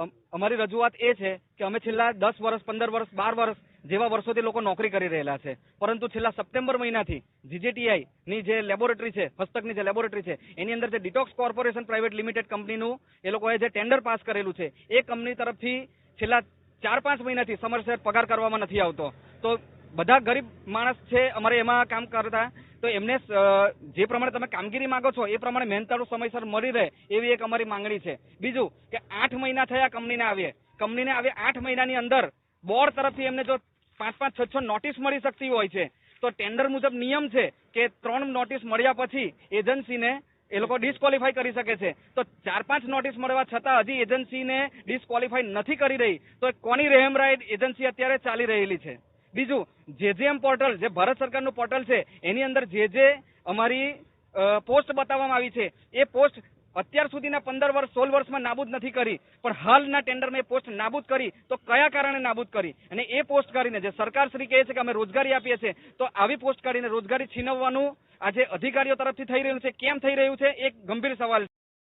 અમ- અમારી રજૂઆત એ છે કે અમે છેલ્લા દસ વર્ષ, પંદર વર્ષ, બાર વર્ષ જેવા વર્ષોથી લોકો નોકરી કરી રહેલા છે. પરંતુ છેલ્લા સપ્ટેમ્બર મહિનાથી જીજેટીઆઈ ની જે લેબોરેટરી છે, હસ્તકની જે લેબોરેટરી છે, એની અંદર જે ડિટોક્સ કોર્પોરેશન પ્રાઇવેટ લિમિટેડ કંપનીનું એ લોકોએ જે ટેન્ડર પાસ કરેલું છે, એ કંપની તરફથી છેલ્લા ચાર, પાંચ મહિનાથી સમરસેર પગાર કરવામાં નથી આવતો. તો બધા ગરીબ માણસ છે, અમારે એમાં કામ કરતા તો એમને જે પ્રમાણે તમે કામગીરી માંગો છો, એ પ્રમાણે મહેનતાળું સમયસર મળી રહે એવી એક અમારી માંગણી છે. બીજું કે આઠ મહિના થયા કંપનીને આવીએ. કંપનીને આવે આઠ મહિનાની અંદર બોર્ડ તરફથી એમને જો પાંચ પાંચ, છ છ નોટિસ મળી શકતી હોય છે, તો ટેન્ડર મુજબ નિયમ છે કે ત્રણ નોટિસ મળ્યા પછી એજન્સીને એ લોકો ડિસ્કોલિફાઈ કરી શકે છે. તો ચાર, પાંચ નોટિસ મળવા છતાં હજી એજન્સીને ડિસ્કવોલિફાઈ નથી કરી રહી, તો કોની રહેમ એજન્સી અત્યારે ચાલી રહેલી છે? બીજું, જેજેએમ પોર્ટલ, જે ભારત સરકારનું પોર્ટલ છે, એની અંદર જે જે અમારી પોસ્ટ બતાવવામાં આવી છે, એ પોસ્ટ અત્યાર સુધીના પંદર વર્ષ, સોળ વર્ષમાં નાબૂદ નથી કરી, પણ હાલના ટેન્ડરમાં એ પોસ્ટ નાબૂદ કરી, તો કયા કારણે નાબૂદ કરી? અને એ પોસ્ટ કાઢીને, જે સરકાર શ્રી કહે છે કે અમે રોજગારી આપીએ છીએ, તો આવી પોસ્ટ કાઢીને રોજગારી છીનવવાનું આજે અધિકારીઓ તરફથી થઈ રહ્યું છે, કેમ થઈ રહ્યું છે એક ગંભીર સવાલ